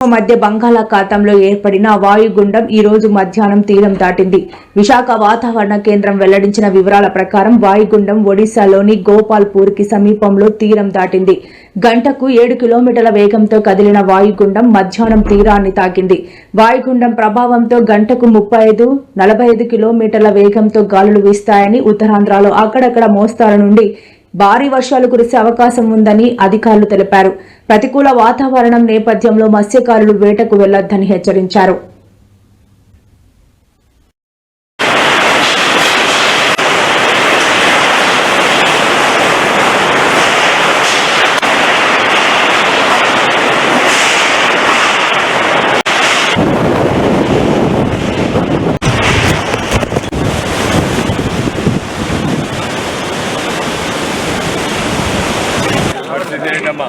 మధ్య బంగాళాఖాతంలో ఏర్పడిన వాయుగుండం ఈ రోజు మధ్యాహ్నం తీరం దాటింది. విశాఖ వాతావరణ కేంద్రం వెల్లడించిన వివరాల ప్రకారం వాయుగుండం ఒడిశాలోని గోపాల్పూర్కి సమీపంలో తీరం దాటింది. గంటకు ఏడు కిలోమీటర్ల వేగంతో కదిలిన వాయుగుండం మధ్యాహ్నం తీరాన్ని తాకింది. వాయుగుండం ప్రభావంతో గంటకు ముప్పై ఐదు నలభై ఐదు కిలోమీటర్ల వేగంతో గాలులు వీస్తాయని ఉత్తరాంధ్రలో అక్కడక్కడ మోస్తారు నుండి భారీ వర్షాలు కురిసే అవకాశం ఉందని అధికారులు తెలిపారు. ప్రతికూల వాతావరణం నేపథ్యంలో మత్స్యకారులు వేటకు వెళ్ళొద్దని హెచ్చరించారు. చేసేటమ్మా